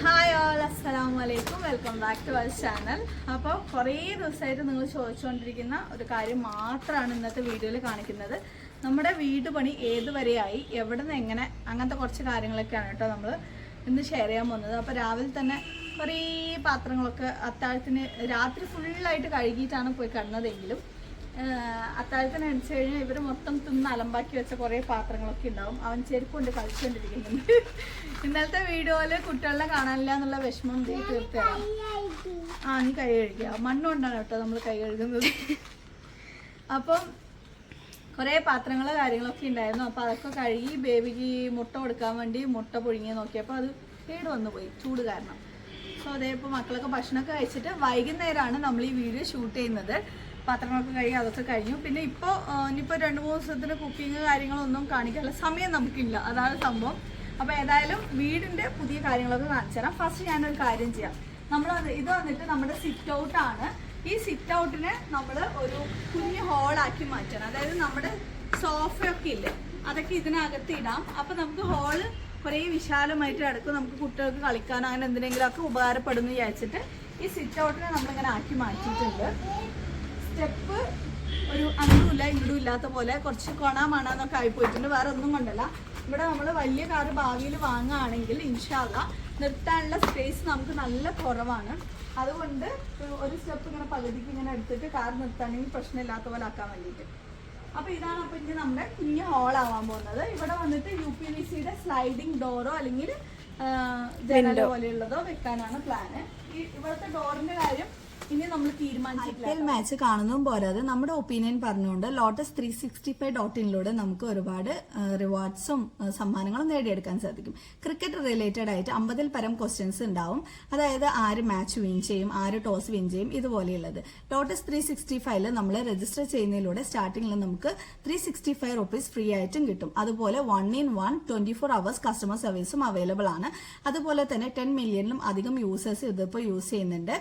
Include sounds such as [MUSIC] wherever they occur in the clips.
Hi all അസ്സലാമു അലൈക്കും welcome back to our channel അപ്പോൾ കുറേ ദിവസമായിട്ട് നിങ്ങൾ ചോദിച്ചുകൊണ്ടിരിക്കുന്ന ഒരു കാര്യം മാത്രമാണ് ഇന്നത്തെ വീഡിയോയിൽ കാണിക്കുന്നത്. നമ്മുടെ വീട് പണി ഏതുവരെയായി എവിടെ നിന്ന് എങ്ങനെ? അങ്ങനത്തെ കുറച്ച് കാര്യങ്ങളൊക്കെയാണ് കേട്ടോ നമ്മൾ ഇന്ന് ഷെയർ ചെയ്യാൻ പോകുന്നത്. അപ്പോൾ രാവിലെ തന്നെ കുറേ പാത്രങ്ങളൊക്കെ അത്താഴത്തിന് രാത്രി ഫുള്ളായിട്ട് കഴുകിയിട്ടാണ് പോയി കിടന്നതെങ്കിലും അത്താഴത്തിന് അടിച്ചു കഴിഞ്ഞാൽ ഇവർ മൊത്തം തിന്ന് അലമ്പാക്കി വെച്ച കുറേ പാത്രങ്ങളൊക്കെ ഉണ്ടാവും അവൻ ചെരുപ്പുണ്ട് കളിച്ചുകൊണ്ടിരിക്കുന്നുണ്ട് ഇന്നലത്തെ വീഡിയോയിൽ കുട്ടികളെ കാണാനില്ല എന്നുള്ള വിഷമം തീർത്തരാം. ആ നീ കൈ കഴുകുക മണ്ണുകൊണ്ടാണ് കേട്ടോ നമ്മൾ കൈ കഴുകുന്നത്. അപ്പം കുറേ പാത്രങ്ങൾ കാര്യങ്ങളൊക്കെ ഉണ്ടായിരുന്നു അപ്പോൾ അതൊക്കെ കഴുകി ബേബിക്ക് മുട്ട കൊടുക്കാൻ വേണ്ടി മുട്ട പുഴുങ്ങി നോക്കിയപ്പോൾ അത് കേട് വന്നു പോയി ചൂട് കാരണം. സോ അതേ ഇപ്പോൾ മക്കളൊക്കെ ഭക്ഷണമൊക്കെ കഴിച്ചിട്ട് വൈകുന്നേരമാണ് നമ്മൾ ഈ വീഡിയോ ഷൂട്ട് ചെയ്യുന്നത്. പാത്രങ്ങളൊക്കെ കഴുകി അതൊക്കെ കഴിഞ്ഞു. പിന്നെ ഇപ്പോൾ ഇനിയിപ്പോൾ രണ്ട് മൂന്ന് ദിവസത്തിന് കുക്കിങ് കാര്യങ്ങളൊന്നും കാണിക്കാനുള്ള സമയം നമുക്കില്ല. അതാണ് സംഭവം. അപ്പോൾ ഏതായാലും വീടിന്റെ പുതിയ കാര്യങ്ങളൊക്കെ കാണിച്ചു തരാം. ഫസ്റ്റ് ഞാനൊരു കാര്യം ചെയ്യാം. നമ്മൾ ഇത് വന്നിട്ട് നമ്മുടെ സിറ്റ് ഔട്ടാണ് ഈ സിറ്റ് ഔട്ടിനെ നമ്മൾ ഒരു കുഞ്ഞു ഹോളാക്കി മാറ്റണം. അതായത് നമ്മുടെ സോഫയൊക്കെ ഇല്ലേ അതൊക്കെ ഇതിനകത്ത് ഇടാം. അപ്പം നമുക്ക് ഹോൾ കുറേ വിശാലമായിട്ട് കിടക്കും നമുക്ക് കുട്ടികൾക്ക് കളിക്കാനോ അങ്ങനെ എന്തിനെങ്കിലുമൊക്കെ ഉപകാരപ്പെടുന്നു വിചാരിച്ചിട്ട് ഈ സിറ്റ് ഔട്ടിനെ നമ്മളിങ്ങനെ ആക്കി മാറ്റിയിട്ടുണ്ട്. സ്റ്റെപ്പ് ഒരു അങ്ങടുമില്ല ഇങ്ങടും ഇല്ലാത്ത പോലെ കുറച്ച് കൊണ മണാന്നൊക്കെ ആയിപ്പോയിട്ടുണ്ട്. വേറെ ഒന്നും കൊണ്ടല്ല. ഇവിടെ നമ്മൾ വലിയ കാറ് ഭാവിയിൽ വാങ്ങുകയാണെങ്കിൽ ഇൻഷാല്ല നിർത്താനുള്ള സ്പേസ് നമുക്ക് നല്ല കുറവാണ്. അതുകൊണ്ട് ഒരു സ്റ്റെപ്പ് ഇങ്ങനെ പകുതിക്ക് ഇങ്ങനെ എടുത്തിട്ട് കാർ നിർത്താണെങ്കിൽ പ്രശ്നമില്ലാത്ത പോലെ ആക്കാൻ വേണ്ടിയിട്ട്. അപ്പൊ ഇതാണ് അപ്പോൾ ഇനി നമ്മുടെ കുഞ്ഞ് ഹോൾ ആവാൻ പോകുന്നത്. ഇവിടെ വന്നിട്ട് യു പി വി സിയുടെ സ്ലൈഡിങ് ഡോറോ അല്ലെങ്കിൽ ജനല പോലെയുള്ളതോ വെക്കാനാണ് പ്ലാന് ഈ ഇവിടുത്തെ ഡോറിന്റെ കാര്യം ഇനി നമ്മൾ തീരുമാനിച്ചിട്ടില്ല മാച്ച് കാണുന്നതും പോരാതെ നമ്മുടെ ഒപ്പീനിയൻ പറഞ്ഞുകൊണ്ട് Lotus three sixty five dot ഇനിലൂടെ നമുക്ക് ഒരുപാട് റിവാർഡ്സും സമ്മാനങ്ങളും നേടിയെടുക്കാൻ സാധിക്കും. ക്രിക്കറ്റ് റിലേറ്റഡ് ആയിട്ട് അമ്പതിൽ പരം ക്വസ്റ്റ്യൻസ് ഉണ്ടാവും. അതായത് ആര് മാച്ച് വിൻ ചെയ്യും ആര് ടോസ് വിൻ ചെയ്യും ഇതുപോലെയുള്ളത്. ലോട്ടസ് ത്രീ സിക്സ്റ്റി ഫൈവിൽ നമ്മൾ രജിസ്റ്റർ ചെയ്യുന്നതിലൂടെ സ്റ്റാർട്ടിങ്ങിൽ നമുക്ക് three sixty five rupees free ആയിട്ടും കിട്ടും. അതുപോലെ one in one twenty four hours customer സർവീസും അവൈലബിൾ ആണ്. അതുപോലെ തന്നെ ടെൻ മില്യണിലും അധികം യൂസേഴ്സ് ഇതിപ്പോൾ യൂസ് ചെയ്യുന്നുണ്ട്.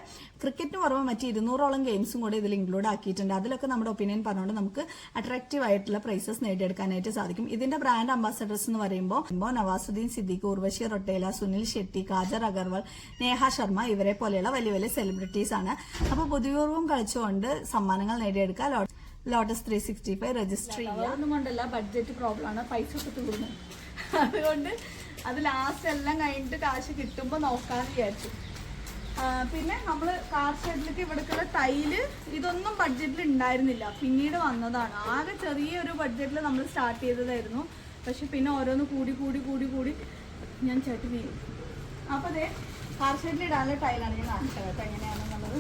ക്രിക്കറ്റിന് പുറമെ മറ്റ് ഇരുന്നൂറോളം ഗെയിംസും കൂടെ ഇതിൽ ഇൻക്ലൂഡ് ആക്കിയിട്ടുണ്ട്. അതിലൊക്കെ നമ്മുടെ ഒപ്പീനിയൻ പറഞ്ഞുകൊണ്ട് നമുക്ക് അട്രാക്റ്റീവ് ആയിട്ടുള്ള പ്രൈസസ് നേടിയെടുക്കാനായിട്ട് സാധിക്കും. ഇതിന്റെ ബ്രാൻഡ് അംബാസഡേഴ്സ് എന്ന് പറയുമ്പോൾ നവാസുദ്ദീൻ സിദ്ദീഖ് ഉർവശി റൊട്ടേല സുനിൽ ഷെട്ടി കാജർ അഗർവാൾ നേഹ ശർമ്മ ഇവരെ പോലെയുള്ള വലിയ വലിയ സെലിബ്രിറ്റീസ് ആണ്. അപ്പോൾ ബുദ്ധിപൂർവം കളിച്ചുകൊണ്ട് സമ്മാനങ്ങൾ നേടിയെടുക്കാൻ Lotus three sixty five register ഒന്നും കൊണ്ടല്ല ബഡ്ജറ്റ് പ്രോബ്ലം ആണ്. പൈസ ഒക്കെ അതുകൊണ്ട് അത് ലാസ്റ്റ് എല്ലാം കഴിഞ്ഞിട്ട് കാശ് കിട്ടുമ്പോൾ നോക്കാന്ന് വിചാരിച്ചു. പിന്നെ നമ്മൾ കാർ ഷെഡിലേക്ക് ഇവിടേക്കുള്ള ടൈൽ ഇതൊന്നും ബഡ്ജറ്റിൽ ഉണ്ടായിരുന്നില്ല പിന്നീട് വന്നതാണ്. ആകെ ചെറിയൊരു ബഡ്ജറ്റിൽ നമ്മൾ സ്റ്റാർട്ട് ചെയ്തതായിരുന്നു. പക്ഷെ പിന്നെ ഓരോന്ന് കൂടി കൂടി കൂടി കൂടി ഞാൻ ചട്ടി വീഴും അപ്പോൾ അതെ കാർ ഷെഡിൽ ഇടാനുള്ള ടൈലാണ് ഞാൻ കാണിച്ചത് എങ്ങനെയാണ് നമ്മൾ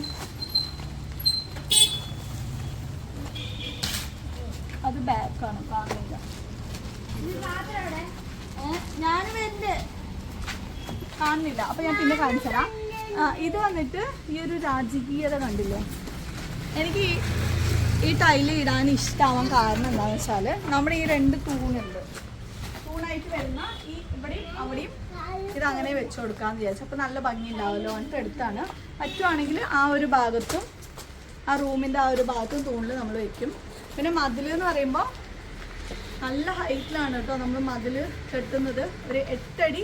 അത് ബാക്കാണ് കാണുന്നില്ല. ഞാൻ വരുന്നുണ്ട് കാണുന്നില്ല. അപ്പൊ ഞാൻ പിന്നെ കാണിച്ചുതരാം ആ ഇത് വന്നിട്ട് ഈ ഒരു രാജകീയത കണ്ടില്ലേ? എനിക്ക് ഈ- ടൈൽ ഇടാൻ ഇഷ്ടമാവാൻ കാരണം എന്താണെന്ന് വെച്ചാൽ നമ്മുടെ ഈ രണ്ട് തൂണുണ്ട്. തൂണായിട്ട് വരുന്ന ഈ ഇവിടെയും അവിടെയും ഇത് അങ്ങനെ വെച്ച് കൊടുക്കാന്ന് വിചാരിച്ചു. അപ്പൊ നല്ല ഭംഗി ഉണ്ടാവുമല്ലോ എന്നിട്ട് എടുത്താണ്. പറ്റുവാണെങ്കിൽ ആ ഒരു ഭാഗത്തും ആ റൂമിന്റെ ആ ഒരു ഭാഗത്തും തൂണിൽ നമ്മൾ വെക്കും. പിന്നെ മതിൽ എന്ന് പറയുമ്പോൾ നല്ല ഹൈറ്റിലാണ് കേട്ടോ നമ്മൾ മതിൽ കെട്ടുന്നത്. ഒരു എട്ടടി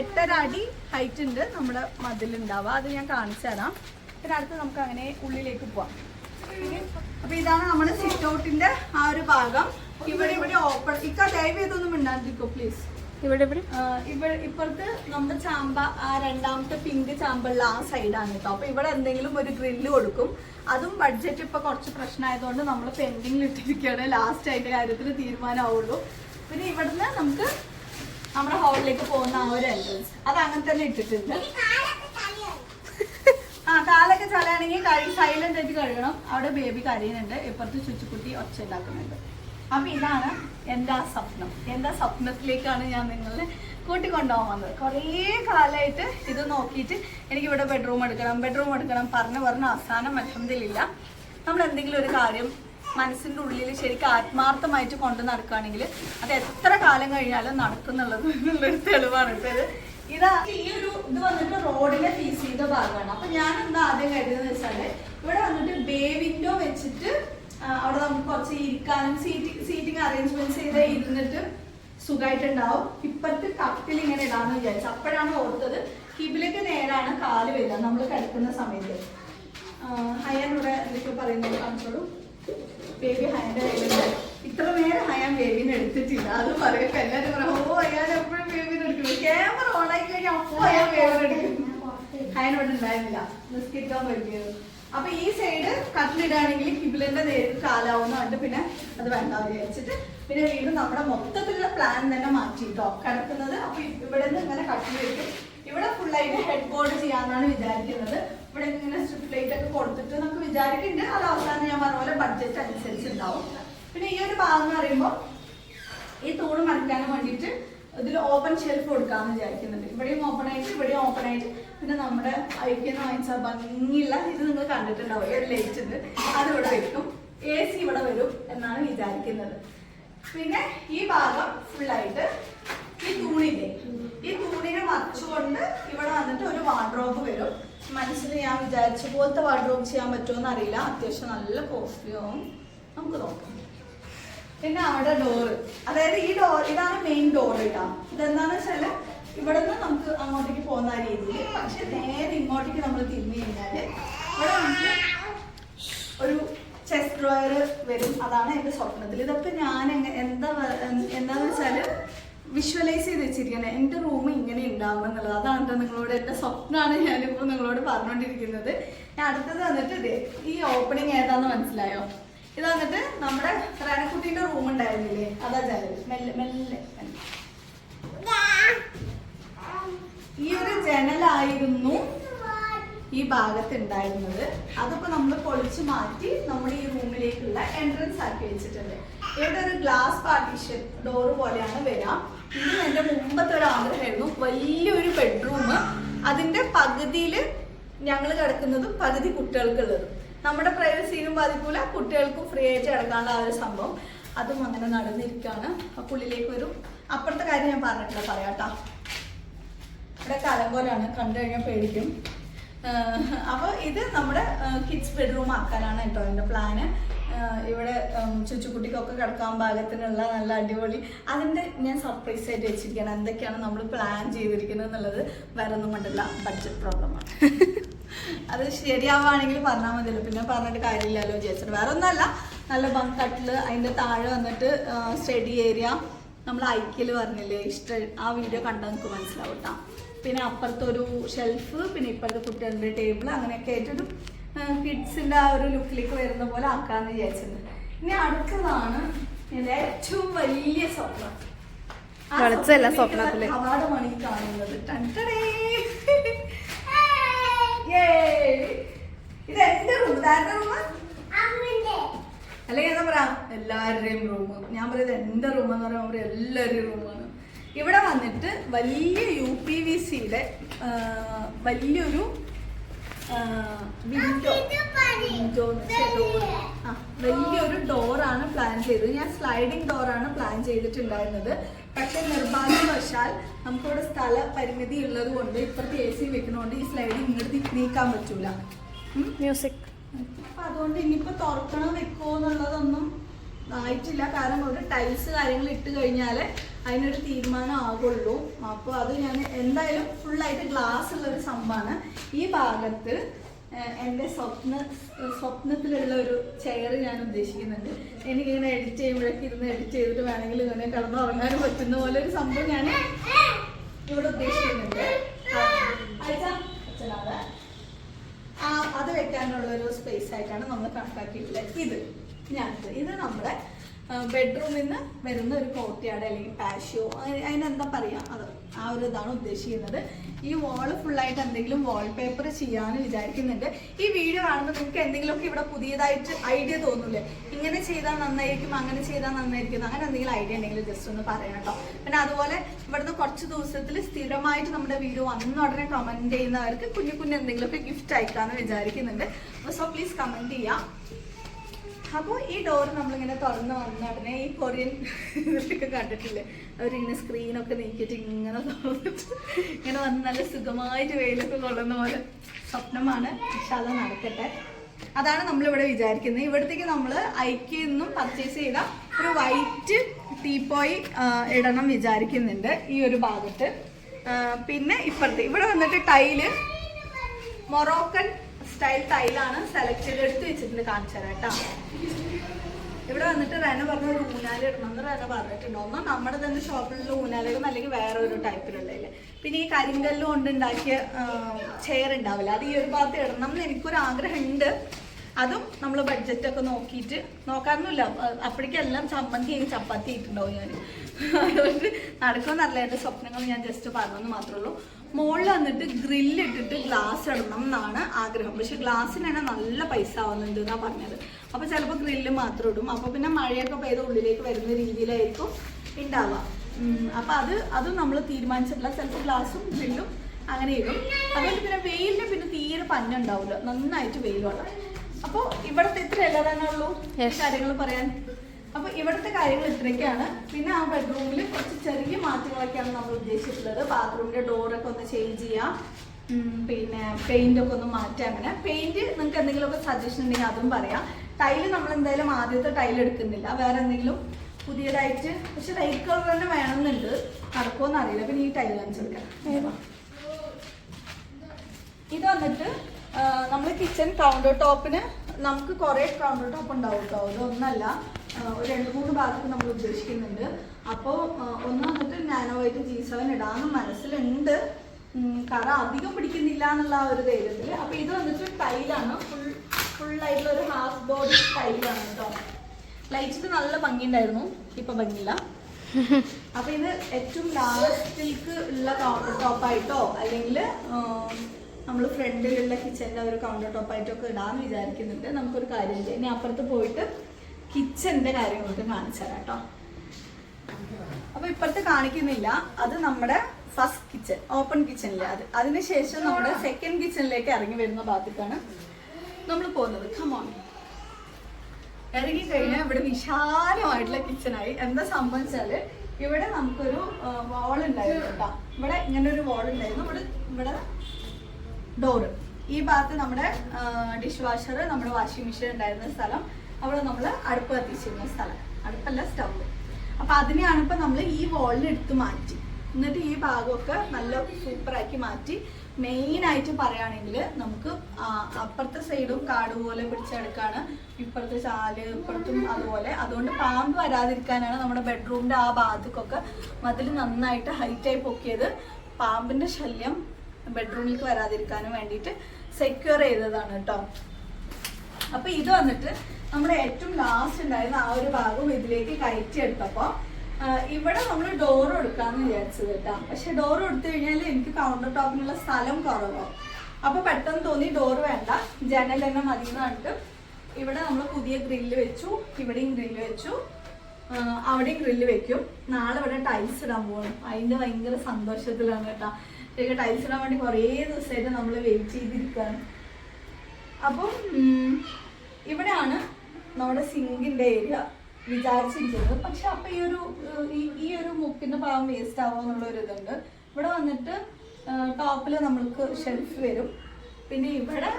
എട്ടര അടി ഹൈറ്റ് ഉണ്ട് നമ്മുടെ മതിലുണ്ടാവുക. അത് ഞാൻ കാണിച്ചു തരാം. പിന്നെ അടുത്ത് നമുക്ക് അങ്ങനെ ഉള്ളിലേക്ക് പോവാം. അപ്പൊ ഇതാണ് നമ്മുടെ സിറ്റ് ഔട്ടിന്റെ ആ ഒരു ഭാഗം. ഇവിടെ ഇവിടെ ഓപ്പൺ ഇക്ക ദയവ് ചെയ്തൊന്നും മിണ്ടാണ്ടിരിക്കോ പ്ലീസ് ഇവിടെ ഇവിടെ. ഇവിടെ ഇപ്പുറത്ത് നമ്മുടെ ചാമ്പ ആ രണ്ടാമത്തെ പിങ്ക് ചാമ്പുള്ള ആ സൈഡാണ് കേട്ടോ അപ്പൊ ഇവിടെ എന്തെങ്കിലും ഒരു ഗ്രില്ല് കൊടുക്കും. അതും ബഡ്ജറ്റ് ഇപ്പൊ കുറച്ച് പ്രശ്നമായതുകൊണ്ട് നമ്മൾ പെൻഡിങ്ങിൽ ഇട്ടിരിക്കുകയാണ്. ലാസ്റ്റ് അതിന്റെ കാര്യത്തിൽ തീരുമാനമാവുള്ളൂ. പിന്നെ ഇവിടുന്ന് നമുക്ക് നമ്മുടെ ഹോളിലേക്ക് പോകുന്ന ആ ഒരു എൻട്രൻസ് അത് അങ്ങനെ തന്നെ ഇട്ടിട്ടുണ്ട്. ആ കാലൊക്കെ ചലയാണെങ്കിൽ കഴി സൈലന്റ് ആയിട്ട് കഴുകണം. അവിടെ ബേബി കരയുന്നുണ്ട്. ഇപ്പുറത്ത് ചുച്ചുക്കുട്ടി ഒച്ച ഉണ്ടാക്കുന്നുണ്ട്. അപ്പൊ ഇതാണ് എന്റെ ആ സ്വപ്നം. എന്റെ ആ സ്വപ്നത്തിലേക്കാണ് ഞാൻ നിങ്ങളെ കൂട്ടിക്കൊണ്ടുപോകാൻ വന്നത്. കുറേ കാലമായിട്ട് ഇത് നോക്കിയിട്ട് എനിക്ക് ഇവിടെ ബെഡ്റൂം എടുക്കണം ബെഡ്റൂം എടുക്കണം പറഞ്ഞ് പറഞ്ഞ് അവസാനം അലഹമില്ല നമ്മൾ എന്തെങ്കിലും ഒരു കാര്യം മനസ്സിന്റെ ഉള്ളിൽ ശരിക്കും ആത്മാർത്ഥമായിട്ട് കൊണ്ട് നടക്കുകയാണെങ്കിൽ അത് എത്ര കാലം കഴിഞ്ഞാലും നടക്കുന്നുള്ളത് എന്നുള്ളൊരു തെളിവാണ്. ഇപ്പോൾ ഇത് ഈ ഒരു ഇത് വന്നിട്ട് റോഡിനെ ഫീസ് ചെയ്ത ഭാഗമാണ്. അപ്പൊ ഞാൻ എന്താ ആദ്യം കരുതുന്നത് വെച്ചാൽ ഇവിടെ വന്നിട്ട് ബേ വിൻഡോ വെച്ചിട്ട് അവിടെ നമുക്ക് കുറച്ച് ഇരിക്കാനും സീറ്റിംഗ് സീറ്റിംഗ് അറേഞ്ച്മെന്റ്സ് ചെയ്ത് ഇരുന്നിട്ട് സുഖമായിട്ടുണ്ടാവും ഇപ്പത്തെ കപ്പിൽ ഇങ്ങനെ ഇടാന്ന് വിചാരിച്ചു. അപ്പോഴാണ് ഓർത്തത് കിബിലേക്ക് നേരാണ് കാൽ വരിക. നമ്മൾ കിടക്കുന്ന സമയത്ത്. ഹയാൻ ഇവിടെ എന്തൊക്കെയോ പറയുന്നത് കാണിച്ചോളൂ. ബേബി ഹയാന്റെ കയ്യിലുണ്ട് ഇത്ര നേരം ഹയാൻ ബേബിനെ എടുത്തിട്ടില്ല. അത് പറയട്ടെ എല്ലാവരും പറയാം ഓ ഹയാൻ എപ്പോഴും ബേബിനെ എടുക്കുന്നു ക്യാമറ ഓൺ ആയി കഴിഞ്ഞാൽ അപ്പോൾ ഹയാൻ ബേബിനെ എടുക്കുന്നു ഹയനോട് ഉണ്ടായിരുന്നില്ല. നിസ്കരിക്കാൻ പറ്റിയത്. അപ്പൊ ഈ സൈഡ് കട്ടിലിടുകയാണെങ്കിൽ കിബിലിന്റെ നേരിട്ട് കാലാവുന്ന കണ്ട് പിന്നെ അത് വേണ്ട വിചാരിച്ചിട്ട് പിന്നെ വീണ്ടും നമ്മുടെ മൊത്തത്തിലുള്ള പ്ലാൻ തന്നെ മാറ്റിയിട്ടോ. കിടക്കുന്നത്. അപ്പൊ ഇവിടെ നിന്ന് ഇങ്ങനെ കട്ടിലിട്ട് ഇവിടെ ഫുള്ളായിട്ട് ഹെഡ് ബോർഡ് ചെയ്യാന്നാണ് വിചാരിക്കുന്നത്. ഇവിടെ ഇങ്ങനെ സ്ട്രിപ്പ് ലൈറ്റ് ഒക്കെ കൊടുത്തിട്ട് നമുക്ക് വിചാരിക്കുന്നുണ്ട് അത് അവസാനം ഞാൻ പറഞ്ഞ പോലെ ബഡ്ജറ്റ് അനുസരിച്ച് ഉണ്ടാവും പിന്നെ ഈ ഒരു ഭാഗം എന്ന് പറയുമ്പോൾ ഈ തൂണ് മറിക്കാൻ വേണ്ടിയിട്ട് ഇതിൽ ഓപ്പൺ ഷെൽഫ് കൊടുക്കാമെന്ന് വിചാരിക്കുന്നുണ്ട്. ഇവിടെയും ഓപ്പൺ ആയിട്ട് ഇവിടെയും ഓപ്പൺ ആയിട്ട്. പിന്നെ നമ്മുടെ ഐക്യം വാങ്ങിച്ച ഭംഗിയുള്ള ഇത് നിങ്ങൾ കണ്ടിട്ടുണ്ടാവും. ഒരു ലൈറ്റ് ഉണ്ട് അത് വെക്കും. എ സി ഇവിടെ വരും എന്നാണ് വിചാരിക്കുന്നത്. പിന്നെ ഈ ഭാഗം ഫുള്ളായിട്ട് ഈ തൂണില്ലേ? ഈ തൂണിനെ മറിച്ചുകൊണ്ട് ഇവിടെ വന്നിട്ട് ഒരു വാർഡ്രോബ് വരും. മനസ്സിൽ ഞാൻ വിചാരിച്ച പോലത്തെ വാർഡ്രോബ് ചെയ്യാൻ പറ്റുമോ അറിയില്ല അത്യാവശ്യം നല്ല കോസ്റ്റ്ലി ആവും നമുക്ക് നോക്കാം. പിന്നെ അവിടെ ഡോറ് അതായത് ഈ ഡോർ ഇതാണ് മെയിൻ ഡോർ ഇട്ടാ ഇതെന്താന്ന് വെച്ചാൽ ഇവിടെ നിന്ന് നമുക്ക് അങ്ങോട്ടേക്ക് പോകുന്ന രീതിയിൽ പക്ഷെ നേരെ ഇങ്ങോട്ടേക്ക് നമ്മൾ തിരിഞ്ഞു കഴിഞ്ഞാൽ ഇവിടെ നമുക്ക് ഒരു ചെസ്റ്റ് ഡ്രോയർ വരും. അതാണ് എന്റെ സ്വപ്നത്തിൽ. ഇതൊക്കെ ഞാൻ എന്താ എന്താന്ന് വെച്ചാൽ വിഷ്വലൈസ് ചെയ്ത് വെച്ചിരിക്കുന്നത് എന്റെ റൂം ഇങ്ങനെ ഉണ്ടാവണം എന്നുള്ളത്. അതാണ് കേട്ടോ നിങ്ങളോട് എന്റെ സ്വപ്നമാണ് ഞാനിപ്പോൾ നിങ്ങളോട് പറഞ്ഞുകൊണ്ടിരിക്കുന്നത് ഞാൻ അടുത്തത് വന്നിട്ട് ഇതേ ഈ ഓപ്പണിങ് ഏതാന്ന് മനസ്സിലായോ? ഇത് വന്നിട്ട് നമ്മുടെ റേണക്കുട്ടീന്റെ റൂം ഉണ്ടായിരുന്നില്ലേ? അതാ ജനൽ. മെല്ലെ മെല്ലെ. ഈ ഒരു ജനലായിരുന്നു ഈ ഭാഗത്ത് ഉണ്ടായിരുന്നത് അതൊക്കെ നമ്മൾ പൊളിച്ചു മാറ്റി നമ്മുടെ ഈ റൂമിലേക്കുള്ള എൻട്രൻസ് ആക്കി വെച്ചിട്ടുണ്ട്. ഇവിടെ ഒരു ഗ്ലാസ് പാർട്ടീഷൻ ഡോറ് പോലെയാണ് വരാം ഇത് എന്റെ മുമ്പത്തെ ഒരു ആഗ്രഹമായിരുന്നു. വലിയൊരു ബെഡ്റൂം അതിന്റെ പകുതിയിൽ ഞങ്ങൾ കിടക്കുന്നതും പകുതി കുട്ടികൾക്കുള്ളതും. നമ്മുടെ പ്രൈവസിനും ബാധിക്കൂല. കുട്ടികൾക്കും ഫ്രീ ആയിട്ട് കിടക്കാനുള്ള ആ ഒരു സംഭവം. അതും അങ്ങനെ നടന്നിരിക്കുകയാണ്. അപ്പൊ ഉള്ളിലേക്ക് വരും. അപ്പുറത്തെ കാര്യം ഞാൻ പറഞ്ഞിട്ടില്ല പറയാട്ടാ ഇവിടെ കലങ്കോലാണ്. കണ്ടു കഴിഞ്ഞാൽ പേടിക്കും. അപ്പോൾ ഇത് നമ്മുടെ കിഡ്സ് ബെഡ്റൂം ആക്കാനാണ് കേട്ടോ എന്റെ പ്ലാന് ഇവിടെ ചുച്ചുകുട്ടിക്കൊക്കെ കിടക്കാൻ പാകത്തിനുള്ള നല്ല അടിപൊളി. അതിന്റെ ഞാൻ സർപ്രൈസ് ആയിട്ട് വെച്ചിരിക്കുകയാണ്. എന്തൊക്കെയാണ് നമ്മൾ പ്ലാൻ ചെയ്തിരിക്കുന്നത് എന്നുള്ളത് വേറെ ഒന്നും കൊണ്ടല്ല ബഡ്ജറ്റ് പ്രോബ്ലമാണ് അത് ശരിയാവുകയാണെങ്കിൽ പറഞ്ഞാൽ മതിയല്ലോ. പിന്നെ പറഞ്ഞിട്ട് കാര്യമില്ലല്ലോ വിചാരിച്ചിട്ട്. വേറെ ഒന്നല്ല നല്ല ബങ്ക് കട്ടിൽ താഴെ വന്നിട്ട് സ്റ്റഡി ഏരിയ നമ്മൾ ഐക്യൽ പറഞ്ഞില്ലേ ഇഷ്ട ആ വീഡിയോ കണ്ടാൽ നമുക്ക് മനസ്സിലാവും പിന്നെ അപ്പുറത്തൊരു ഷെൽഫ് പിന്നെ ഇപ്പുറത്തെ കുട്ടികളുടെ ടേബിൾ അങ്ങനെയൊക്കെ ആയിട്ടൊരു കിഡ്സിന്റെ ആ ഒരു ലുക്കിലേക്ക് വരുന്ന പോലെ ആക്കാമെന്ന് വിചാരിച്ചിട്ടുണ്ട്. ഇനി അടുത്തതാണ് എന്റെ ഏറ്റവും വലിയ സ്വപ്നം. ആ വെളിച്ചമല്ല സ്വപ്നത്തിൽ. ഈ കാണുന്നത്. [LAUGHS] ഇത് എന്റെ റൂം ഇതാരുടെ റൂം അല്ലെങ്കിൽ എന്താ പറയാ എല്ലാവരുടെയും റൂം ഞാൻ പറയുന്നത് എന്റെ റൂം എന്ന് പറയുമ്പോൾ പറയും എല്ലാവരുടെയും റൂമാണ് ഇവിടെ വന്നിട്ട് വലിയ യു പി വി സിയുടെ വലിയൊരു വിൻഡോ വിൻഡോ ആ വലിയൊരു ഡോറാണ് പ്ലാൻ ചെയ്തത്. ഞാൻ സ്ലൈഡിംഗ് ഡോറാണ് പ്ലാൻ ചെയ്തിട്ടുണ്ടായിരുന്നത്. പക്ഷെ നിർഭാഗ്യവശാൽ നമുക്കിവിടെ സ്ഥല പരിമിതി ഉള്ളത് കൊണ്ട് ഇപ്പുറത്ത് എ സി വെക്കുന്നതുകൊണ്ട് ഈ സ്ലൈഡിങ് ഇങ്ങോട്ട് നീക്കാൻ പറ്റൂല. മ്യൂസിക് അപ്പൊ അതുകൊണ്ട് ഇനിയിപ്പോ തുറക്കണോ വെക്കോ എന്നുള്ളതൊന്നും ആയിട്ടില്ല. കാരണം ഒരു ടൈൽസ് കാര്യങ്ങൾ ഇട്ട് കഴിഞ്ഞാൽ അതിനൊരു തീരുമാനം ആകുള്ളൂ അപ്പോൾ അത് ഞാൻ എന്തായാലും ഫുള്ളായിട്ട് ഗ്ലാസ് ഉള്ള ഒരു സംഭവമാണ്. ഈ ഭാഗത്ത് എന്റെ സ്വപ്ന സ്വപ്നത്തിലുള്ള ഒരു ചെയർ ഞാൻ ഉദ്ദേശിക്കുന്നുണ്ട്. എനിക്കിങ്ങനെ എഡിറ്റ് ചെയ്യുമ്പോഴൊക്കെ ഇരുന്ന് എഡിറ്റ് ചെയ്തിട്ട് വേണമെങ്കിൽ ഇങ്ങനെ കിടന്നുറങ്ങാനും പറ്റുന്ന പോലെ ഒരു സംഭവം ഞാൻ ഇവിടെ ഉദ്ദേശിക്കുന്നുണ്ട്. അത് വെക്കാനുള്ള ഒരു സ്പേസ് ആയിട്ടാണ് നമ്മൾ കണക്കാക്കിയിട്ടുള്ളത്. ഇത് ഞാൻ ഇത് നമ്മുടെ ബെഡ്റൂമിൽ നിന്ന് വരുന്ന ഒരു കോർട്ട്യാർഡ് അല്ലെങ്കിൽ പാഷ്യോ അതിനെന്താ പറയുക അത് ആ ഒരു ഇതാണ് ഉദ്ദേശിക്കുന്നത്. ഈ വാൾ ഫുള്ളായിട്ട് എന്തെങ്കിലും വാൾപേപ്പർ ചെയ്യാന്ന് വിചാരിക്കുന്നുണ്ട്. ഈ വീഡിയോ കാണുമ്പോൾ നിങ്ങൾക്ക് എന്തെങ്കിലുമൊക്കെ ഇവിടെ പുതിയതായിട്ട് ഐഡിയ തോന്നൂലേ? ഇങ്ങനെ ചെയ്താൽ നന്നായിരിക്കും അങ്ങനെ ചെയ്താൽ നന്നായിരിക്കും. അങ്ങനെ എന്തെങ്കിലും ഐഡിയ ഉണ്ടെങ്കിൽ ജസ്റ്റ് ഒന്ന് പറയാം കേട്ടോ. പിന്നെ അതുപോലെ ഇവിടുന്ന് കുറച്ച് ദിവസത്തിൽ സ്ഥിരമായിട്ട് നമ്മുടെ വീഡിയോ വന്ന ഉടനെ കമന്റ് ചെയ്യുന്നവർക്ക് കുഞ്ഞു കുഞ്ഞു എന്തെങ്കിലുമൊക്കെ ഗിഫ്റ്റ് അയക്കാമെന്ന് വിചാരിക്കുന്നുണ്ട്. സോ പ്ലീസ് കമന്റ് ചെയ്യാം. അപ്പോൾ ഈ ഡോർ നമ്മളിങ്ങനെ തുറന്ന് വന്ന ഉടനെ ഈ കൊറിയൻ ഇതിലൊക്കെ കണ്ടിട്ടില്ലേ? അവരിങ്ങനെ സ്ക്രീനൊക്കെ നീക്കിയിട്ട് ഇങ്ങനെ തുറന്നിട്ട് ഇങ്ങനെ വന്ന് നല്ല സുഖമായിട്ട് വെയിലൊക്കെ കൊള്ളുന്ന പോലെ സ്വപ്നമാണ്. പക്ഷെ അത് നടക്കട്ടെ. അതാണ് നമ്മളിവിടെ വിചാരിക്കുന്നത്. ഇവിടത്തേക്ക് നമ്മൾ ഐക്യയിൽ നിന്നും പർച്ചേസ് ചെയ്ത ഒരു വൈറ്റ് ടീപ്പോയി ഇടണം വിചാരിക്കുന്നുണ്ട് ഈ ഒരു ഭാഗത്ത്. പിന്നെ ഇപ്പുറത്ത്. ഇവിടെ വന്നിട്ട് ടൈൽ മൊറോക്കൻ സ്റ്റൈൽ ടൈലാണ് സെലക്ട് ചെയ്ത് എടുത്ത് വെച്ചിട്ടുണ്ട് കാണിച്ചു തരാം കേട്ടോ. ഇവിടെ വന്നിട്ട് റെന പറഞ്ഞ ഒരു ഊനാല ഇടണം എന്ന് റെന പറഞ്ഞിട്ടുണ്ട്. ഒന്ന് നമ്മുടെ തന്നെ ഷോപ്പിലുള്ള ഊനാലകളും അല്ലെങ്കിൽ വേറെ ഒരു ടൈപ്പിലുള്ളതിൽ പിന്നെ ഈ കരിങ്കല്ല് കൊണ്ട് ഉണ്ടാക്കിയ ചെയർ ഉണ്ടാവില്ല? അത് ഈ ഒരു ഭാഗത്ത് ഇടണം എന്ന് എനിക്കൊരു ആഗ്രഹം ഉണ്ട് അതും നമ്മൾ ബഡ്ജറ്റ് ഒക്കെ നോക്കിയിട്ട് നോക്കാറൊന്നുമില്ല. അപ്പോഴേക്കെല്ലാം ചമ്മന്തി ചപ്പാത്തി ആയിട്ടുണ്ടാവും ഞാൻ. അതുകൊണ്ട് നടക്കുമെന്നല്ല എന്റെ സ്വപ്നങ്ങൾ ഞാൻ ജസ്റ്റ് പറഞ്ഞെന്ന് മാത്രമേ ഉള്ളൂ മുകളിൽ വന്നിട്ട് ഗ്രില്ലിട്ടിട്ട് ഗ്ലാസ് ഇടണം എന്നാണ് ആഗ്രഹം. പക്ഷെ ഗ്ലാസ്സിനാണ് നല്ല പൈസ ആവുന്നുണ്ട് എന്നാണ് പറഞ്ഞത്. അപ്പോൾ ചിലപ്പോൾ ഗ്രില്ല് മാത്രം ഇടും. അപ്പോൾ പിന്നെ മഴയൊക്കെ പെയ്ത് ഉള്ളിലേക്ക് വരുന്ന രീതിയിലായിരിക്കും ഉണ്ടാവുക അപ്പോൾ അത് അതും നമ്മൾ തീരുമാനിച്ചിട്ടില്ല. ചിലപ്പോൾ ഗ്ലാസും ഗ്രില്ലും അങ്ങനെ ഇടും. അതുകൊണ്ട് പിന്നെ വെയിലിന് പിന്നെ തീരെ പഞ്ഞുണ്ടാവില്ല നന്നായിട്ട് വെയിൽ കൊള്ളാം അപ്പോൾ ഇവിടുത്തെ ഇത്ര എല്ലാതന്നെ ഉള്ളൂ? കാര്യങ്ങൾ പറയാൻ. അപ്പൊ ഇവിടുത്തെ കാര്യങ്ങൾ ഇത്രയൊക്കെയാണ്. പിന്നെ ആ ബെഡ്റൂമിൽ കുറച്ച് ചെറിയ മാറ്റങ്ങളൊക്കെയാണ് നമ്മൾ ഉദ്ദേശിച്ചിട്ടുള്ളത്. ബാത്റൂമിന്റെ ഡോറൊക്കെ ഒന്ന് ചേഞ്ച് ചെയ്യാം. പിന്നെ പെയിന്റ് ഒക്കെ ഒന്ന് മാറ്റാം അങ്ങനെ. പെയിന്റ് നിങ്ങൾക്ക് എന്തെങ്കിലുമൊക്കെ സജഷൻ ഉണ്ടെങ്കിൽ അതും പറയാം. ടൈൽ നമ്മൾ എന്തായാലും ആദ്യത്തെ ടൈൽ എടുക്കുന്നില്ല. വേറെ എന്തെങ്കിലും പുതിയതായിട്ട് പക്ഷെ ലൈറ്റ് കളർ തന്നെ വേണമെന്നുണ്ട്. നടക്കുമെന്ന് അറിയില്ല പിന്നെ ഈ ടൈൽ കാണിച്ചെടുക്കാം ഇത് വന്നിട്ട് നമ്മൾ കിച്ചൺ കൗണ്ടർ ടോപ്പിന് നമുക്ക് കുറേ കൗണ്ടർ ടോപ്പ് ഉണ്ടാവും കേട്ടോ ഇതൊന്നല്ല ഒരു രണ്ട് മൂന്ന് ഭാഗത്ത് നമ്മൾ ഉദ്ദേശിക്കുന്നുണ്ട്. അപ്പോൾ ഒന്ന് വന്നിട്ട് നാനോ വൈറ്റ് ജി സെവൻ ഇടാമെന്ന് മനസ്സിലുണ്ട്. കാരണം അധികം പിടിക്കുന്നില്ല എന്നുള്ള ആ ഒരു ധൈര്യത്തിൽ അപ്പോൾ ഇത് വന്നിട്ട് ടൈലാണ്. ഫുൾ ആയിട്ടുള്ള ഒരു ഹാഫ് ബോഡി ടൈലാണ് കേട്ടോ ലൈറ്റിന് നല്ല ഭംഗിയുണ്ടായിരുന്നു. ഇപ്പൊ ഭംഗിയില്ല. അപ്പൊ ഇത് ഏറ്റവും ലാസ്റ്റിലേക്ക് ഉള്ള ടോപ്പായിട്ടോ അല്ലെങ്കിൽ നമ്മൾ ഫ്രണ്ടിലുള്ള കിച്ചണിന്റെ ഒരു കൗണ്ടർ ടോപ്പായിട്ടൊക്കെ ഇടാമെന്ന് വിചാരിക്കുന്നുണ്ട്. നമുക്കൊരു കാര്യം ചെയ്യാം. ഇനി അപ്പുറത്ത് പോയിട്ട് കിച്ചന്റെ കാര്യങ്ങളൊക്കെ കാണിച്ചു തരാം കേട്ടോ അപ്പൊ ഇപ്പുറത്ത് കാണിക്കുന്നില്ല. അത് നമ്മുടെ ഫസ്റ്റ് കിച്ചൺ ഓപ്പൺ കിച്ചണിലെ അത് അതിനുശേഷം നമ്മുടെ സെക്കൻഡ് കിച്ചണിലേക്ക് ഇറങ്ങി വരുന്ന ഭാഗത്താണ് നമ്മൾ പോകുന്നത്. കമോൺ ഇറങ്ങി കഴിഞ്ഞാൽ ഇവിടെ വിശാലമായിട്ടുള്ള കിച്ചണായി എന്താ സംഭവിച്ചാൽ ഇവിടെ നമുക്കൊരു വാൾ ഉണ്ടായിരുന്നു കേട്ടോ ഇവിടെ ഇങ്ങനെ ഒരു വാൾ ഉണ്ടായിരുന്നു. ഇവിടെ ഇവിടെ ഡോറ്. ഈ ഭാഗത്ത് നമ്മുടെ ഡിഷ് വാഷർ നമ്മുടെ വാഷിംഗ് മെഷീൻ ഉണ്ടായിരുന്ന സ്ഥലം. അവിടെ നമ്മൾ അടുപ്പ് കത്തിച്ചിരുന്ന സ്ഥലം. അടുപ്പല്ല സ്റ്റവ്. അപ്പൊ അതിനെയാണ് ഇപ്പൊ നമ്മൾ ഈ വോളിന് എടുത്ത് മാറ്റി. എന്നിട്ട് ഈ ഭാഗമൊക്കെ നല്ല സൂപ്പറാക്കി മാറ്റി. മെയിൻ ആയിട്ട് പറയുകയാണെങ്കിൽ നമുക്ക് അപ്പുറത്തെ സൈഡും കാട് പോലെ പിടിച്ചെടുക്കാണ് ഇപ്പുറത്തെ ചാൽ ഇപ്പുറത്തും അതുപോലെ. അതുകൊണ്ട് പാമ്പ് വരാതിരിക്കാനാണ് നമ്മുടെ ബെഡ്റൂമിന്റെ ആ ഭാഗത്തേക്കൊക്കെ മതിൽ നന്നായിട്ട് ഹൈറ്റായി പൊക്കിയത്. പാമ്പിന്റെ ശല്യം ബെഡ്റൂമിലേക്ക് വരാതിരിക്കാനും വേണ്ടിയിട്ട് സെക്യൂർ ചെയ്തതാണ് കേട്ടോ. അപ്പൊ ഇത് വന്നിട്ട് നമ്മുടെ ഏറ്റവും ലാസ്റ്റ് ഉണ്ടായിരുന്ന ആ ഒരു ഭാഗം ഇതിലേക്ക് കയറ്റി എടുത്തപ്പോ ഇവിടെ നമ്മൾ ഡോർ കൊടുക്കാന്ന് വിചാരിച്ചത് കേട്ടോ. പക്ഷെ ഡോർ കൊടുത്തു കഴിഞ്ഞാൽ എനിക്ക് കൗണ്ടർ ടോപ്പിനുള്ള സ്ഥലം കുറവാണ് അപ്പൊ പെട്ടെന്ന് തോന്നി ഡോർ വേണ്ട. ജനൽ തന്നെ മതി ഇവിടെ നമ്മൾ പുതിയ ഗ്രില്ല് വെച്ചു ഇവിടെയും ഗ്രില്ല് വെച്ചു അവിടെയും ഗ്രില്ല് വെക്കും. നാളെ ഇവിടെ ടൈൽസ് ഇടാൻ പോകണം അതിന്റെ ഭയങ്കര സന്തോഷത്തിലാണ് കേട്ടോ. ശരിക്കും ടൈൽസ് ഇടാൻ വേണ്ടി കുറേ ദിവസമായിട്ട് നമ്മൾ വെയിറ്റ് ചെയ്തിരിക്കുകയാണ് അപ്പം ഇവിടെയാണ് നമ്മുടെ സിങ്കിന്റെ ഏരിയ വിചാരിച്ചിരിക്കുന്നത്. പക്ഷെ അപ്പം ഈ ഒരു ഈ ഒരു മുക്കിന്റെ ഭാഗം വേസ്റ്റ് ആവുക എന്നുള്ള ഒരു ഇതുണ്ട്. ഇവിടെ വന്നിട്ട് ടോപ്പിൽ നമ്മൾക്ക് ഷെൽഫ് വരും. പിന്നെ ഇവിടെ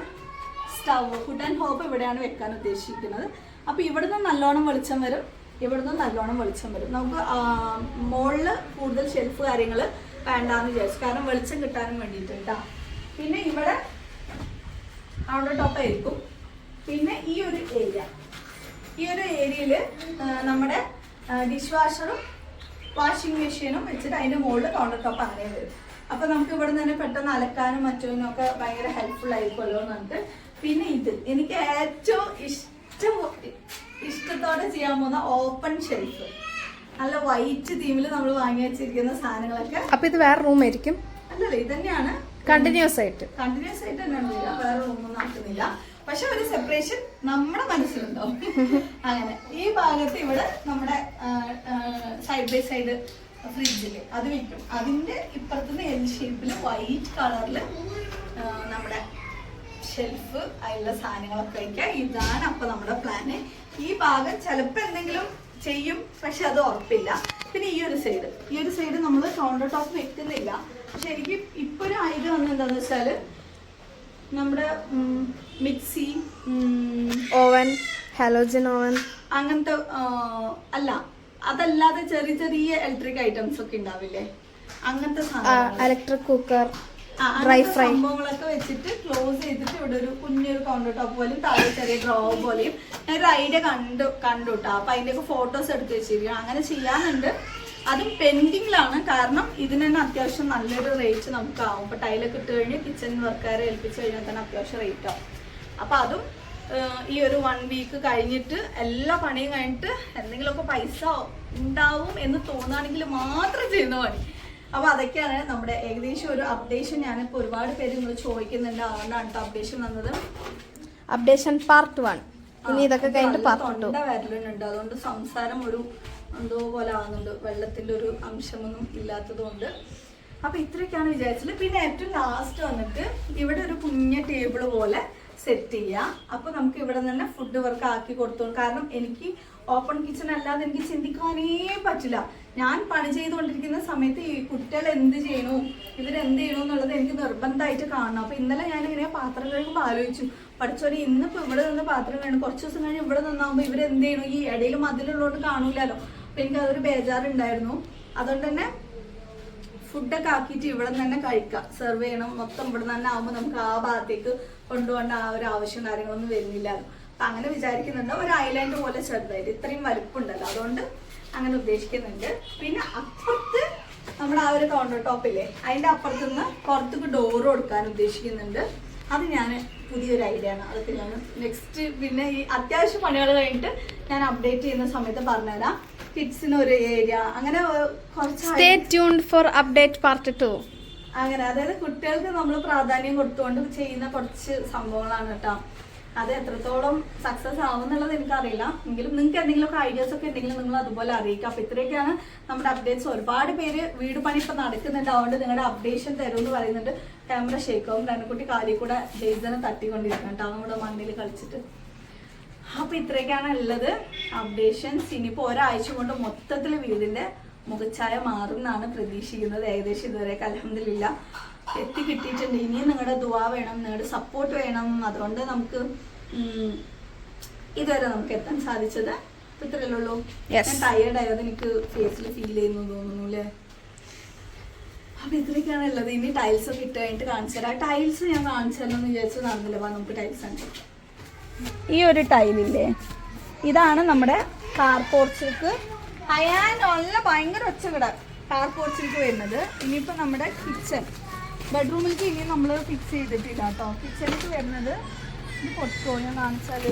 സ്റ്റൗ ഫുഡ് ആൻഡ് ഹോപ്പ് ഇവിടെയാണ് വെക്കാൻ ഉദ്ദേശിക്കുന്നത്. അപ്പൊ ഇവിടുന്ന് നല്ലോണം വെളിച്ചം വരും. ഇവിടുന്ന് നല്ലോണം വെളിച്ചം വരും. നമുക്ക് മുകളിൽ കൂടുതൽ ഷെൽഫ് കാര്യങ്ങൾ വേണ്ടാന്ന് വിചാരിച്ചു. കാരണം വെളിച്ചം കിട്ടാനും വേണ്ടിയിട്ട്. കേട്ടോ പിന്നെ ഇവിടെ അവിടെ ടോപ്പ് ആയിരിക്കും. പിന്നെ ഈ ഒരു ഏരിയ ഈ ഒരു ഏരിയയിൽ നമ്മുടെ ഡിഷ് വാഷറും വാഷിംഗ് മെഷീനും വെച്ചിട്ട് അതിന്റെ മുകളിൽ കൗണ്ടർ ടോപ്പ് അങ്ങനെ വരും. അപ്പൊ നമുക്ക് ഇവിടെ നിന്ന് തന്നെ പെട്ടെന്ന് അലക്കാനും മറ്റൊന്നും ഒക്കെ ഭയങ്കര ഹെൽപ്ഫുൾ ആയിരിക്കുമല്ലോ എന്ന് പറഞ്ഞിട്ട്. പിന്നെ ഇത് എനിക്ക് ഏറ്റവും ഇഷ്ടം ഇഷ്ടത്തോടെ ചെയ്യാൻ പോകുന്ന ഓപ്പൺ ഷെൽഫ് നല്ല വൈറ്റ് തീമിൽ നമ്മൾ വാങ്ങി വെച്ചിരിക്കുന്ന സാധനങ്ങളൊക്കെ. അപ്പൊ ഇത് വേറെ റൂം ആയിരിക്കും. ഇത് തന്നെയാണ്. കണ്ടിന്യൂസ് ആയിട്ട്. കണ്ടിന്യൂസ് ആയിട്ട് തന്നെയാണ് വരിക വേറെ ഒന്നും നടക്കുന്നില്ല പക്ഷെ ഒരു സെപ്പറേഷൻ നമ്മുടെ മനസ്സിലുണ്ടോ [LAUGHS] അങ്ങനെ. ഈ ഭാഗത്ത് ഇവിടെ നമ്മുടെ സൈഡ് ബൈ സൈഡ് ഫ്രിഡ്ജിൽ അത് വിൽക്കും അതിന്റെ ഇപ്പുറത്തുനിന്ന് എൽ ഷേപ്പിൽ വൈറ്റ് കളറിൽ നമ്മുടെ ഷെൽഫ് അതിലുള്ള സാധനങ്ങളൊക്കെ വയ്ക്കുക ഇതാണ് അപ്പൊ നമ്മുടെ പ്ലാന് ഈ ഭാഗം ചിലപ്പോൾ എന്തെങ്കിലും ചെയ്യും പക്ഷെ അത് ഉറപ്പില്ല. പിന്നെ ഈ ഒരു സൈഡ് ഈ ഒരു സൈഡ് നമ്മൾ കൗണ്ടർ ടോപ്പ് വെക്കുന്നില്ല. പക്ഷെ എനിക്ക് ഇപ്പോഴും ഒരു ഐഡിയ വന്നത് എന്താന്ന് വെച്ചാൽ നമ്മുടെ മിക്സി ഓവൻ ഹാലോജൻ ഓവൻ. അങ്ങനത്തെ അല്ല അതല്ലാതെ ചെറിയ ചെറിയ ഇലക്ട്രിക് ഐറ്റംസ് ഒക്കെ ഉണ്ടാവില്ലേ? അങ്ങനത്തെ ഇലക്ട്രിക് കുക്കർ ഡ്രൈ ഫ്രൈ സംഭവങ്ങളൊക്കെ വെച്ചിട്ട് ക്ലോസ് ചെയ്തിട്ട് ഇവിടെ ഒരു കുഞ്ഞൊരു കൗണ്ടർ ടോപ്പ് പോലെയും താഴെ ചെറിയ ഡ്രോ പോലെയും ഞാൻ ഒരു ഐഡിയ കണ്ടു കണ്ടു കേട്ടോ അപ്പൊ അതിന്റെ ഫോട്ടോസ് എടുത്ത് വെച്ചിരിക്കണം അങ്ങനെ ചെയ്യാനുണ്ട്. അതും പെൻഡിങ്ങിലാണ് കാരണം ഇതിന് തന്നെ അത്യാവശ്യം നല്ലൊരു റേറ്റ് നമുക്ക് ആവും ഇപ്പൊ ടൈലൊക്കെ ഇട്ട് കഴിഞ്ഞ് കിച്ചൺ വർക്കാരെ ഏൽപ്പിച്ച് കഴിഞ്ഞാൽ തന്നെ അത്യാവശ്യം റേറ്റ് ആവും. അപ്പൊ അതും ഈ ഒരു വൺ വീക്ക് കഴിഞ്ഞിട്ട് എല്ലാ പണിയും കഴിഞ്ഞിട്ട് എന്തെങ്കിലുമൊക്കെ പൈസ ഉണ്ടാവും എന്ന് തോന്നുകയാണെങ്കിൽ മാത്രം ചെയ്യുന്ന പണി. അപ്പൊ അതൊക്കെയാണ് നമ്മുടെ ഏകദേശം ഒരു അപ്ഡേഷൻ ഞാനിപ്പോ ഒരുപാട് പേര് നിങ്ങൾ ചോദിക്കുന്നുണ്ട്. അതുകൊണ്ടാണ് കേട്ടോ അപ്ഡേഷൻ വന്നത്. അപ്ഡേഷൻ പാർട്ട് വൺ ഇനി ഇതൊക്കെ കഴിഞ്ഞിട്ട് പാർട്ട് ടു വരലുണ്ട്. അതുകൊണ്ട് സംസാരം ഒരു എന്തോ പോലെ ആവുന്നുണ്ട് വെള്ളത്തിന്റെ ഒരു അംശമൊന്നും ഇല്ലാത്തത് കൊണ്ട് അപ്പൊ ഇത്രയൊക്കെയാണ് വിചാരിച്ചത്. പിന്നെ ഏറ്റവും ലാസ്റ്റ് വന്നിട്ട് ഇവിടെ ഒരു കുഞ്ഞ ടേബിൾ പോലെ സെറ്റ് ചെയ്യാം. അപ്പൊ നമുക്ക് ഇവിടെ തന്നെ ഫുഡ് വർക്ക് ആക്കി കൊടുത്തോളും. കാരണം എനിക്ക് ഓപ്പൺ കിച്ചൺ അല്ലാതെ എനിക്ക് ചിന്തിക്കാനേ പറ്റില്ല. ഞാൻ പണി ചെയ്തുകൊണ്ടിരിക്കുന്ന സമയത്ത് ഈ കുട്ടികൾ എന്ത് ചെയ്യണു? ഇവരെന്ത് ചെയ്യണു എന്നുള്ളത് എനിക്ക് നിർബന്ധമായിട്ട് കാണണം. അപ്പൊ ഇന്നലെ ഞാൻ ഇങ്ങനെ പാത്രം കഴുകുമ്പോൾ ആലോചിച്ചു. പഠിച്ചോലെ ഇന്നിപ്പോ ഇവിടെ നിന്ന് പാത്രം കഴുകും കുറച്ച് ദിവസം കഴിഞ്ഞ് ഇവിടെ നിന്നാകുമ്പോൾ ഇവരെന്ത് ചെയ്യണു? ഈ ഇടയിൽ മതിലുള്ളതുകൊണ്ട് കാണൂലല്ലോ. അപ്പൊ എനിക്ക് അതൊരു ബേജാറുണ്ടായിരുന്നു. അതുകൊണ്ട് തന്നെ ഫുഡൊക്കെ ആക്കിയിട്ട് ഇവിടെ നിന്ന് തന്നെ കഴിക്കാം. സെർവ് ചെയ്യണം. മൊത്തം ഇവിടെ തന്നെ ആകുമ്പോൾ നമുക്ക് ആ ഭാഗത്തേക്ക് കൊണ്ടുപോകേണ്ട ആ ഒരു ആവശ്യം കാര്യങ്ങളൊന്നും വരുന്നില്ലല്ലോ അപ്പൊ അങ്ങനെ വിചാരിക്കുന്നുണ്ട്. ഒരു ഐലൻഡ് പോലെ ചെറുതായിട്ട്. ഇത്രയും വലുപ്പമുണ്ടല്ലോ അതുകൊണ്ട് അങ്ങനെ ഉദ്ദേശിക്കുന്നുണ്ട്. പിന്നെ അപ്പുറത്ത് നമ്മുടെ ആ ഒരു കൗണ്ടർ ടോപ്പില്ലേ അതിന്റെ അപ്പുറത്ത് നിന്ന് പുറത്തേക്ക് ഡോറ് കൊടുക്കാൻ ഉദ്ദേശിക്കുന്നുണ്ട്. അത് ഞാൻ പുതിയൊരു ഐഡിയ ആണ്. അതൊക്കെ ഞാൻ നെക്സ്റ്റ് പിന്നെ ഈ അത്യാവശ്യം പണികൾ കഴിഞ്ഞിട്ട് ഞാൻ അപ്ഡേറ്റ് ചെയ്യുന്ന സമയത്ത് പറഞ്ഞുതരാം. കിഡ്സിന് ഒരു ഏരിയ അങ്ങനെ കുറച്ച് ഫോർ അപ്ഡേറ്റ് പാർട്ട് ടു അങ്ങനെ അതായത് കുട്ടികൾക്ക് നമ്മൾ പ്രാധാന്യം കൊടുത്തുകൊണ്ട് ചെയ്യുന്ന കുറച്ച് സംഭവങ്ങളാണ് കേട്ടോ. അത് എത്രത്തോളം സക്സസ് ആവും എന്നുള്ളത് എനിക്കറിയില്ല. എങ്കിലും നിങ്ങൾക്ക് എന്തെങ്കിലുമൊക്കെ ഐഡിയാസ് ഒക്കെ ഉണ്ടെങ്കിൽ നിങ്ങൾ അതുപോലെ അറിയിക്കുക. അപ്പൊ ഇത്രയൊക്കെയാണ് നമ്മുടെ അപ്ഡേറ്റ്സ് ഒരുപാട് പേര് വീട് പണി ഇപ്പൊ നടക്കുന്നുണ്ട്. അതുകൊണ്ട് നിങ്ങളുടെ അപ്ഡേഷൻ തരുമെന്ന് പറയുന്നുണ്ട്. ക്യാമറ ഷേക്കാവും രണ്ടുകുട്ടി കാലിൽ കൂടെ ഡേസനെ തട്ടിക്കൊണ്ടിരിക്കണം കേട്ടോ. കൂടെ മണ്ണിൽ കളിച്ചിട്ട്. അപ്പൊ ഇത്രയൊക്കെയാണ് ഉള്ളത് അപ്ഡേഷൻസ് ഇനിയിപ്പോ ഒരാഴ്ച കൊണ്ട് മൊത്തത്തിൽ വീടിന്റെ മുഖച്ഛായ മാറും എന്നാണ് പ്രതീക്ഷിക്കുന്നത്. ഏകദേശം ഇതുവരെ അലഹമില്ല എത്തി കിട്ടിയിട്ടുണ്ട്. ഇനിയും നിങ്ങളുടെ ദുവാ വേണം നിങ്ങളുടെ സപ്പോർട്ട് വേണം. അതുകൊണ്ട് നമുക്ക് ഇതുവരെ നമുക്ക് എത്താൻ സാധിച്ചത് ഇത്രയല്ലോ ഉള്ളൂ. ഞാൻ ടയേർഡ് ആയത് എനിക്ക് ഫേസിൽ ഫീൽ ചെയ്യുന്നു തോന്നുന്നു അല്ലേ? അപ്പൊ ഇത്രയൊക്കെയാണ് ഉള്ളത്. ഇനി ടൈൽസ് ഒക്കെ ഇട്ട് കഴിഞ്ഞിട്ട് കാണിച്ചു തരാം. ടൈൽസ് ഞാൻ കാണിച്ചു തരണം എന്ന് വിചാരിച്ചു നടന്നില്ല. വാ നമുക്ക് ടൈൽസ് ആണ് ഈ ഒരു ടൈലില്ലേ ഇതാണ് നമ്മുടെ കാർ പോർച്ചിലേക്ക് അയാൻ നല്ല ഭയങ്കര ഒച്ചകിട കാർ പോർച്ചിലേക്ക് വരുന്നത്. ഇനിയിപ്പോൾ നമ്മുടെ കിച്ചൺ ബെഡ്റൂമിലേക്ക് ഇനി നമ്മൾ ഫിക്സ് ചെയ്തിട്ടില്ല കേട്ടോ. കിച്ചണിലേക്ക് വരുന്നത് ഇത് പൊട്ടോ ഞാൻ കാണിച്ചാൽ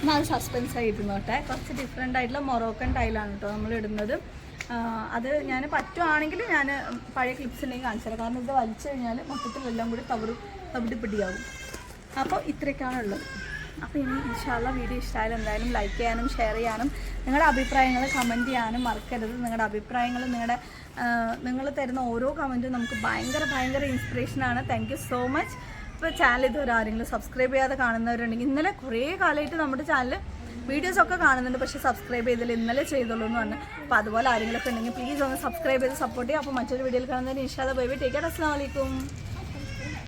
എന്നാൽ സസ്പെൻസ് ആയിരുന്നോട്ടെ കുറച്ച് ഡിഫറെന്റ് ആയിട്ടുള്ള മൊറോക്കൻ ടൈലാണ് കേട്ടോ നമ്മൾ ഇടുന്നത്. അത് ഞാൻ പറ്റുവാണെങ്കിൽ ഞാൻ പഴയ ക്ലിപ്സ് ഉണ്ടെങ്കിൽ കാണിച്ചു തരാം. കാരണം ഇത് വലിച്ചു കഴിഞ്ഞാൽ മൊത്തത്തിൽ എല്ലാം കൂടി തവറ് തവിടി പിടിയാവും. അപ്പോൾ ഇത്രയൊക്കെയാണ് ഉള്ളത് അപ്പോൾ ഇനി ഇൻഷാല്ല വീഡിയോ ഇഷ്ടമായാലും എന്തായാലും ലൈക്ക് ചെയ്യാനും ഷെയർ ചെയ്യാനും നിങ്ങളുടെ അഭിപ്രായങ്ങൾ കമന്റ് ചെയ്യാനും മറക്കരുത്. നിങ്ങളുടെ അഭിപ്രായങ്ങൾ നിങ്ങളുടെ നിങ്ങൾ തരുന്ന ഓരോ കമന്റും നമുക്ക് ഭയങ്കര ഭയങ്കര ഇൻസ്പിറേഷനാണ് താങ്ക് യു സോ മച്ച് ഇപ്പോൾ ചാനൽ ഇതുവരെ ആരെങ്കിലും സബ്സ്ക്രൈബ് ചെയ്യാതെ കാണുന്നവരുണ്ടെങ്കിൽ ഇന്നലെ കുറേ കാലമായിട്ട് നമ്മുടെ ചാനൽ വീഡിയോസ് ഒക്കെ കാണുന്നുണ്ട്. പക്ഷേ സബ്സ്ക്രൈബ് ചെയ്തില്ല ഇന്നലെ ചെയ്തുള്ളൂ എന്ന് പറഞ്ഞു. അപ്പോൾ അതുപോലെ ആരെങ്കിലും ഒക്കെ ഉണ്ടെങ്കിൽ പ്ലീസ് ഒന്ന് സബ്സ്ക്രൈബ് ചെയ്ത് സപ്പോർട്ട് ചെയ്യുക. അപ്പോൾ മറ്റൊരു വീഡിയോയിൽ കാണുന്നതിന് ഇൻഷാല്ല ബേബി ബൈ ടേക്ക് അസ്സാം വലൈക്കും